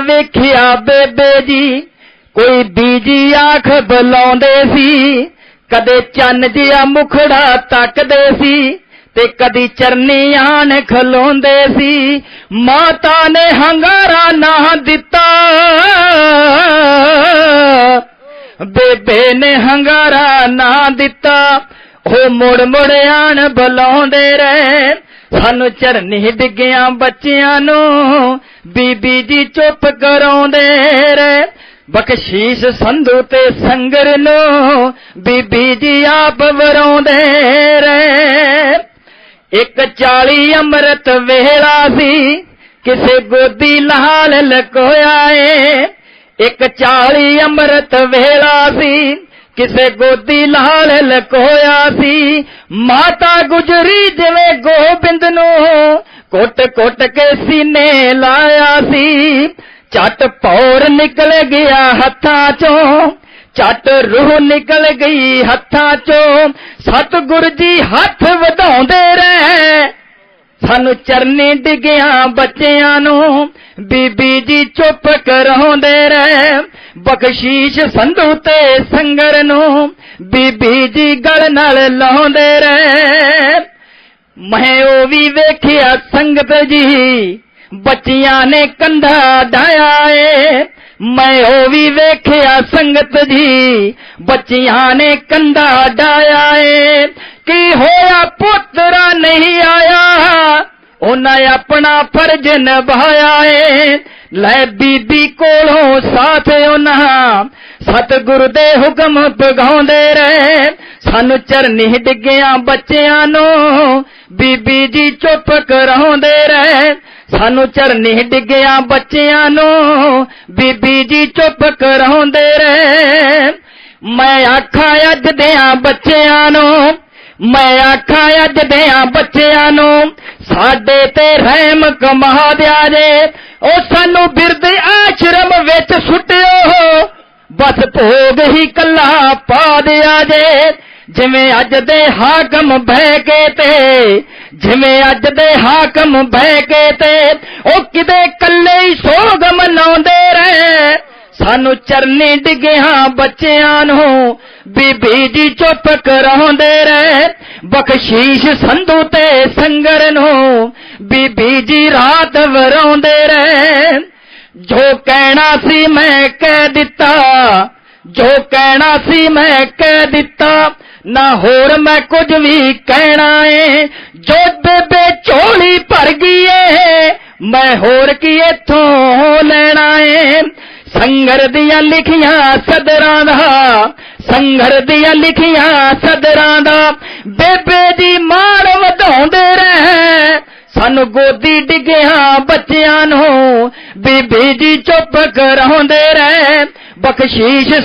ਵੇਖਿਆ ਬੇਬੇ ਜੀ, ਕੋਈ ਬੀਜੀ ਆਖ ਬੁਲਾਉਂਦੇ ਸੀ। ਕਦੇ ਚੰਨ ਜਿਹਾ ਮੁਖੜਾ ਤੱਕਦੇ ਸੀ ਤੇ ਕਦੀ ਚਰਨੀ ਆਣ ਖਲੋਂਦੇ ਸੀ। ਮਾਤਾ ਨੇ ਹੰਗਾਰਾ ਨਾ ਦਿੱਤਾ। ਬੇਬੇ ਨੇ ਹੰਗਾਰਾ ਨਾ ਦਿੱਤਾ। ਉਹ ਮੁੜ ਮੁੜ ਆਣ ਬੁਲਾਉਂਦੇ ਰਹੇ। ਸਾਨੂੰ ਚਰਨੀ ਡਿੱਗਿਆਂ ਬੱਚਿਆਂ ਨੂੰ। ਬੀਬੀ ਜੀ ਚੁੱਪ ਕਰਾਉਂਦੇ ਰਹੇ। ਬਖਸ਼ੀਸ਼ ਸੰਧੂ ਤੇ ਸੰਗਰ ਨੂੰ ਬੀਬੀ ਜੀ ਆਪ ਵਰਾਉਂਦੇ ਰਹੇ। ਇੱਕ ਚਾਲੀ ਅੰਮ੍ਰਿਤ ਵੇਲਾ ਸੀ, ਕਿਸੇ ਗੋਦੀ ਲਾਲ ਲਕੋਇਆ ਏ। ਇੱਕ ਚਾਲੀ ਅੰਮ੍ਰਿਤ ਵੇਲਾ ਸੀ, ਕਿਸੇ ਗੋਦੀ ਲਾਲ ਲਕੋਇਆ ਸੀ। ਮਾਤਾ ਗੁਜਰੀ ਜਿਵੇਂ ਗੋਬਿੰਦ ਨੂੰ ਕੁੱਟ ਕੁੱਟ ਕੇ ਸੀਨੇ ਲਾਇਆ ਸੀ। ਛੱਟ ਪੌਰ ਨਿਕਲ ਗਿਆ ਹੱਥਾਂ ਚੋਂ। ਛੱਟ ਰੂਹ ਨਿਕਲ ਗਈ ਹੱਥਾਂ ਚੋਂ। ਸਤਿਗੁਰ ਜੀ ਹੱਥ ਵਧਾਉਂਦੇ ਰਹੇ। ਸਾਨੂੰ ਚਰਨੀ ਡਿੱਗਿਆਂ ਬੱਚਿਆਂ ਨੂੰ। ਬੀਬੀ ਜੀ ਚੁੱਪ ਕਰਾਉਂਦੇ ਰਹੇ। ਬਖਸ਼ੀਸ਼ ਸੰਧੂ ਤੇ ਸੰਗਰ ਨੂੰ। ਬੀਬੀ ਜੀ ਗਲ ਨਾਲ ਲਾਉਂਦੇ ਰਹੇ। ਮੈਂ ਉਹ ਵੀ ਵੇਖਿਆ ਸੰਗਤ ਜੀ। ਬੱਚਿਆਂ ਨੇ ਕੰਧਾ ਡਾਇਆ ਏ। ਮੈਂ ਉਹ ਵੀ ਵੇਖਿਆ ਸੰਗਤ ਜੀ। ਬੱਚਿਆਂ ਨੇ ਕੰਧਾ ਡਾਇਆ ਏ। ਕੀ ਹੋਇਆ ਪੁੱਤਰਾ ਨਹੀਂ ਆਇਆ? ਉਹਨਾਂ ਆਪਣਾ ਫਰਜ਼ ਨਿਭਾਇਆ ਏ। ਲੈ ਬੀਬੀ ਕੋਲੋਂ ਸਾਥ ਉਹਨਾਂ। ਸਤਿਗੁਰ ਦੇ ਹੁਕਮ ਪਗਾਉਂਦੇ ਰਹੇ। ਸਾਨੂੰ ਚਰਨੀ ਡਿੱਗਿਆ ਬੱਚਿਆਂ ਨੂੰ। ਬੀਬੀ ਜੀ ਚੁੱਪ ਕਰਾਉਂਦੇ ਰਹੇ। ਸਾਨੂੰ ਚਰਨੀ ਡਿੱਗਿਆ ਬੱਚਿਆਂ ਨੂੰ। ਬੀਬੀ ਜੀ ਚੁੱਪ ਕਰਾਉਂਦੇ ਰਹੇ। ਮੈਂ ਆਖਾਂ ਅੱਜ ਦਿਆਂ ਬੱਚਿਆਂ ਨੂੰ। ਮੈਂ ਆਖਾਂ ਅੱਜ ਦਿਆਂ ਬੱਚਿਆਂ ਨੂੰ। ਸਾਡੇ ਤੇ ਰਹਿਮ ਕਮਾ ਦਿਆ ਜੇ। ਉਹ ਸਾਨੂੰ ਬਿਰਦ ਆਸ਼ਰਮ ਵਿੱਚ ਸੁੱਟਿਓ। ਬਸ ਭੋਗ ਹੀ ਕੱਲਾ ਪਾ ਦਿਆ ਜੇ। ਜਿਵੇਂ ਅੱਜ ਦੇ ਹਾਕਮ ਬਹਿ ਕੇ ਤੇ, ਜਿਵੇਂ ਅੱਜ ਦੇ ਹਾਕਮ ਬਹਿ ਕੇ ਤੇ, ਉਹ ਕਿਤੇ ਕੱਲੇ ਹੀ ਸੋਗ ਮਨਾਉਂਦੇ ਰਹੇ। ਸਾਨੂੰ ਚਰਨੀ ਡਿੱਗਿਆਂ ਬੱਚਿਆਂ ਨੂੰ, ਬੀਬੀ ਜੀ ਚੁੱਪ ਕਰਾਉਂਦੇ ਰਹੇ। ਬਖਸ਼ੀਸ਼ ਸੰਧੂ ਤੇ ਸੰਗਰ ਨੂੰ, ਬੀਬੀ ਜੀ ਰਾਤ ਵਰਾਉਂਦੇ ਰਹੇ। ਜੋ ਕਹਿਣਾ ਸੀ ਮੈਂ ਕਹਿ ਦਿੱਤਾ, ਜੋ ਕਹਿਣਾ ਸੀ ਮੈਂ ਕਹਿ ਦਿੱਤਾ ਨਾ ਹੋਰ ਮੈਂ ਕੁਝ ਵੀ ਕਹਿਣਾ ਏ। ਜੋ ਬੇਬੇ ਝੋਲੀ ਭਰ ਗਈ ਏ ਮੈਂ ਹੋਰ ਕੀ ਇਥੋਂ ਲੈਣਾ ਏ। ਸੰਗਰ ਦੀਆਂ ਲਿਖੀਆਂ ਸਦਰਾਂ ਦਾ, ਸੰਗਰ ਦੀਆਂ ਲਿਖੀਆਂ ਸਦਰਾਂ ਦਾ, ਬੇਬੇ ਦੀ ਮਾਣ ਵਧਾਉਂਦੇ ਰਹਿ। ਸਾਨੂੰ ਗੋਦੀ ਡਿੱਗਿਆਂ ਬੱਚਿਆਂ ਨੂੰ, ਬੀਬੀ ਜੀ ਚੁੱਪ ਕਰਾਉਂਦੇ ਰਹਿ। ਬਖਸ਼ੀਸ਼